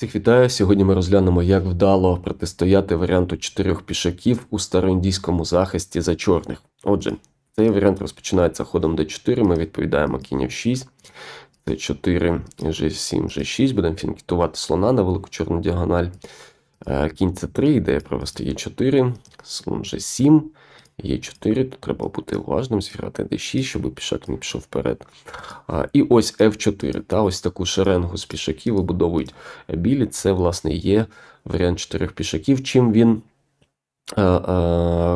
Всіх вітаю. Сьогодні ми розглянемо, як вдало протистояти варіанту чотирьох пішаків у староіндійському захисті за чорних. Отже, цей варіант розпочинається ходом d4. Ми відповідаємо кінь f6, c4, g7, g6. Будемо фінкетувати слона на велику чорну діагональ. Е, Кінь c3, ідея провести e4, слон g7, e4. то треба бути уважним, зіграти d6, щоб пішак не пішов вперед. А, І ось F4. Та, ось таку шеренгу з пішаків вибудовують білі. Це, власне, є варіант чотирьох пішаків. Чим він е, е,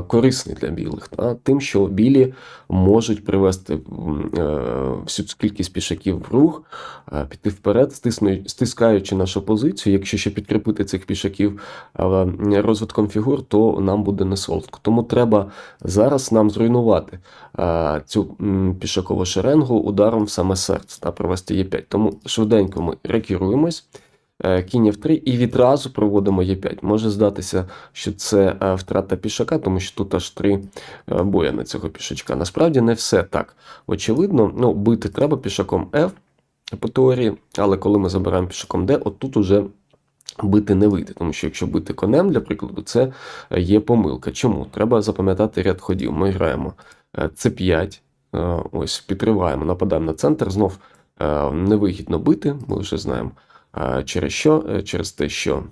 корисний для білих? Та? Тим, що білі можуть привести е, всю цю кількість пішаків в рух, е, піти вперед, стискаючи нашу позицію. Якщо ще підкріпити цих пішаків е, розвитком фігур, то нам буде не солодко. Тому треба зараз нам зруйнувати е, цю пішакову шеренгу ударом в саме серце та провести Е5. Тому швиденько ми рекіруємось. Е, Кінь F3 і відразу проводимо Е5. Може здатися, що це е, втрата пішака, тому що тут аж три е, боя на цього пішачка. Насправді не все так очевидно. Ну, бити треба пішаком F по теорії, але коли ми забираємо пішаком D, от тут уже бити не вийде. Тому що якщо бити конем, для прикладу, це е, є помилка. Чому? Треба запам'ятати ряд ходів. Ми граємо е, C5, е, ось підриваємо, нападаємо на центр. Знов е, невигідно бити, ми вже знаємо. Через що? Е, Через те, що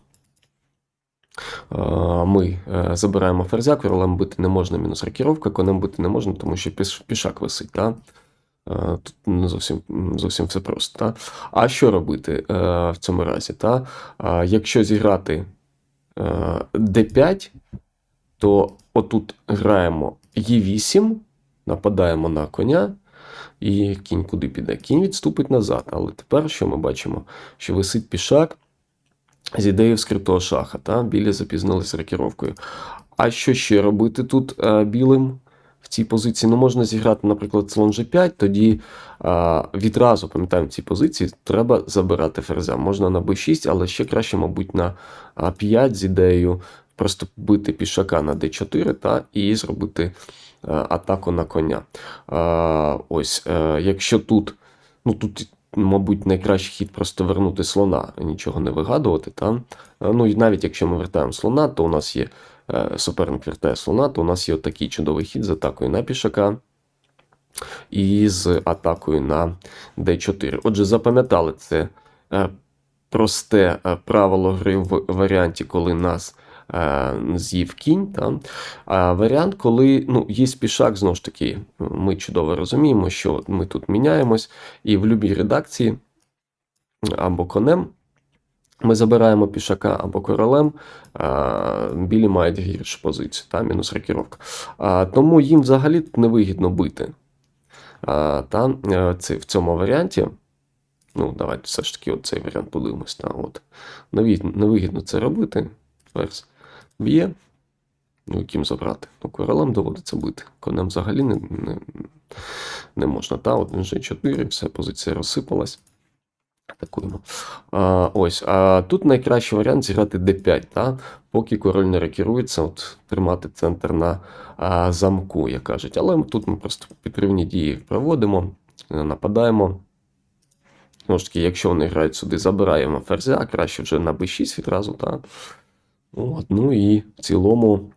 ми е, забираємо ферзя, королем бити не можна, мінус рокіровка, конем бити не можна, тому що пішак висить. Е, Тут не зовсім, зовсім все просто. Та? А що робити е, в цьому разі? Та? Якщо зіграти е, d5, то отут граємо e8, нападаємо на коня, і кінь куди піде? Кінь відступить назад. Але тепер що ми бачимо? Що висить пішак з ідеєю вскритого шаха. Та? Білі запізнилися рокіровкою. А що ще робити тут е, білим? В цій позиції ну, можна зіграти, наприклад, слон G5, тоді а, відразу, пам'ятаємо, в цій позиції треба забирати ферзя. Можна на b6, але ще краще, мабуть, на а, 5 з ідеєю просто бити пішака на d4 та, і зробити атаку на коня. Ось, е, якщо тут, ну тут, мабуть, найкращий хід просто вернути слона, нічого не вигадувати. Та? Ну і навіть якщо ми вертаємо слона, то у нас є е, суперник вертає слона, то у нас є такий чудовий хід з атакою на пішака і з атакою на d4. Отже, запам'ятали це е, просте е, правило гри в варіанті, коли нас е, з'їв кінь. Та? А варіант, коли ну, є пішак, знову ж таки, ми чудово розуміємо, що ми тут міняємось, і в будь-якій редакції або конем. Ми забираємо пішака або королем, а, білі мають гіршу позицію, та, мінус рокіровка. А, тому їм взагалі тут невигідно бити. А, та, е, це, в цьому варіанті, ну, давайте все ж таки цей варіант подивимось. Та, от. Невигідно, це робити. Ферзь б'є. Ну, яким забрати? Ну, королем доводиться бити. Конем взагалі не, не, не можна. Та, от G4, все, позиція розсипалась. Атакуємо. А, ось, а тут найкращий варіант зіграти d5, та? поки король не рекерується, от, тримати центр на а, замку, як кажуть. Але тут ми просто підривні дії проводимо, нападаємо. Знову ж таки, якщо вони грають сюди, забираємо ферзя, краще вже на b6 відразу. Та? От, ну і в цілому,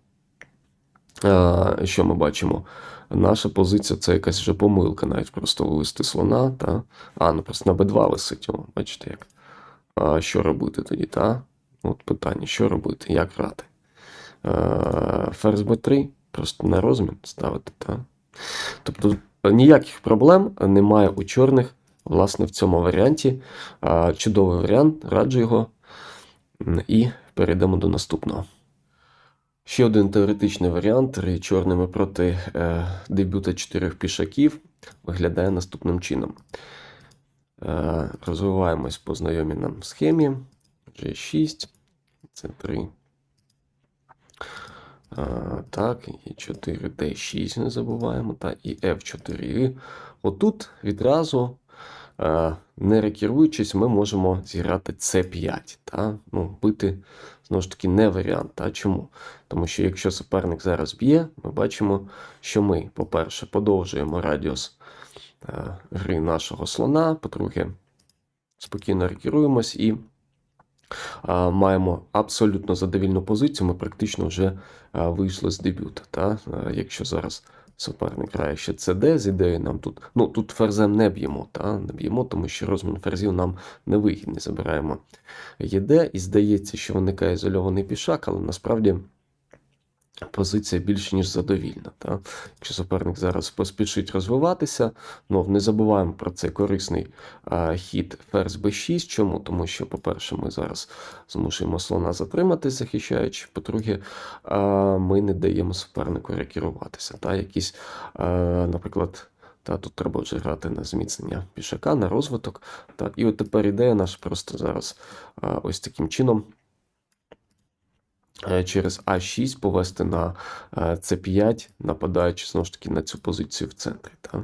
що ми бачимо? Наша позиція це якась вже помилка, навіть просто вивести слона. Та? А, ну просто на b2 висить. О, бачите як. А що робити тоді, та? От питання, що робити, як грати? Е, Ферзь b3, просто на розмін ставити, та? Тобто ніяких проблем немає у чорних, власне, в цьому варіанті. Чудовий варіант, раджу його. І перейдемо до наступного. Ще один теоретичний варіант гри чорними проти е, дебюта чотирьох пішаків виглядає наступним чином. Е, розвиваємось по знайомій нам схемі. G6, C3. Е, так, і 4, D6 не забуваємо, та, і F4. Отут відразу, не рекеруючись, ми можемо зіграти C5. Та? Ну, бити, знову ж таки, не варіант. Та? Чому? Тому що якщо суперник зараз б'є, ми бачимо, що ми, по-перше, подовжуємо радіус е, гри нашого слона, по-друге, спокійно рекеруємось і а, маємо абсолютно задовільну позицію. Ми практично вже вийшли з дебюта. Та? Якщо зараз суперник грає ще CD з ідеєю нам тут. Ну тут ферзем не б'ємо, та? не б'ємо, тому що розмін ферзів нам не вигідний. Забираємо ЄД, і здається, що виникає ізольований пішак, але насправді. Позиція більше ніж задовільна. Та? Якщо суперник зараз поспішить розвиватися, ну не забуваємо про цей корисний а, хід ферзь b6. Чому? Тому що, по-перше, ми зараз змушуємо слона затриматись, захищаючи. По-друге, ми не даємо супернику рекеруватися. Та? Якісь, а, наприклад, та, тут треба вже грати на зміцнення пішака, на розвиток. Та? І от тепер ідея наша просто зараз а, ось таким чином через А6 повести на е, С5, нападаючи знову ж таки на цю позицію в центрі. Та?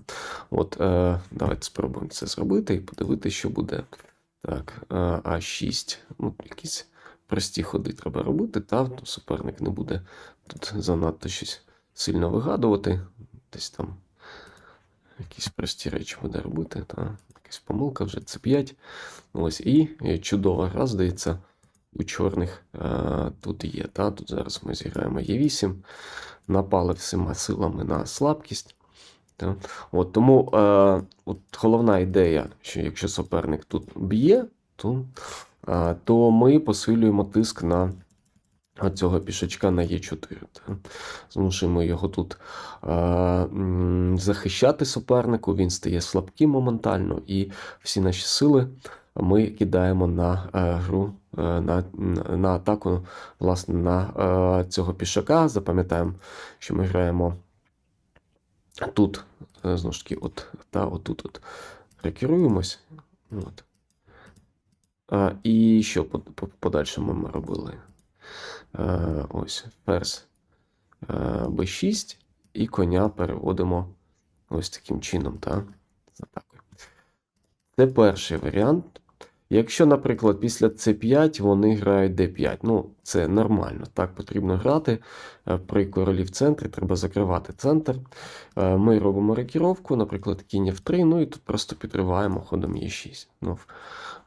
От, е, давайте спробуємо це зробити і подивитися, що буде. Так, е, А6. Ну, якісь прості ходи треба робити, та ну, суперник не буде тут занадто щось сильно вигадувати. Десь там якісь прості речі буде робити. Та? Якась помилка вже С5. Ось, і е, чудова гра, здається у чорних е, тут є. Та? Тут зараз ми зіграємо Е8, напали всіма силами на слабкість. Та? От, тому е, от головна ідея, що якщо суперник тут б'є, то, е, то ми посилюємо тиск на цього пішачка на Е4. Та? Змушуємо його тут е, захищати супернику, він стає слабким моментально, і всі наші сили ми кидаємо на е, гру, е, на, на, атаку власне, на е, цього пішака. Запам'ятаємо, що ми граємо тут, знову ж таки, от, та отут от рекеруємось. От. А, і що по, по подальшому ми робили? Е, ось ферзь е, b6, і коня переводимо ось таким чином, та, з атакою. Це перший варіант. Якщо, наприклад, після c5 вони грають d5, ну це нормально, так потрібно грати. Е, При королі в центрі треба закривати центр. Е, Ми робимо рокіровку, наприклад, кінь f3, ну і тут просто підриваємо ходом e6. Ну,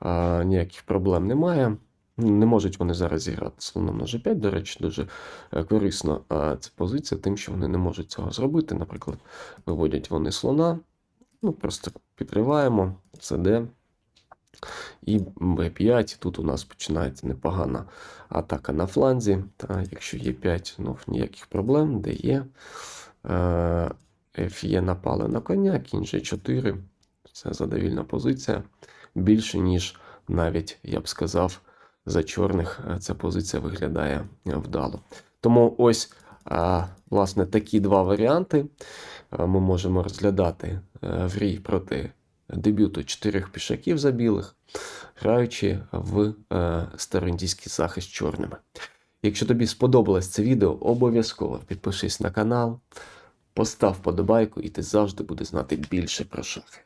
е, ніяких проблем немає. Не можуть вони зараз зіграти слоном на g5, до речі, дуже корисно е, ця позиція, тим, що вони не можуть цього зробити. Наприклад, виводять вони слона, ну просто підриваємо, cd. І b5, тут у нас починається непогана атака на фланзі. Та, якщо є 5, знов ніяких проблем, де є. Е, F є напали на коня, кінь G4. Це задовільна позиція. Більше, ніж навіть, я б сказав, за чорних е, ця позиція виглядає е, вдало. Тому ось, е, власне, такі два варіанти е, ми можемо розглядати е, в грі проти дебюту чотирьох пішаків за білих, граючи в е, староіндійський захист чорними. Якщо тобі сподобалось це відео, обов'язково підпишись на канал, постав подобайку, і ти завжди будеш знати більше про шахи.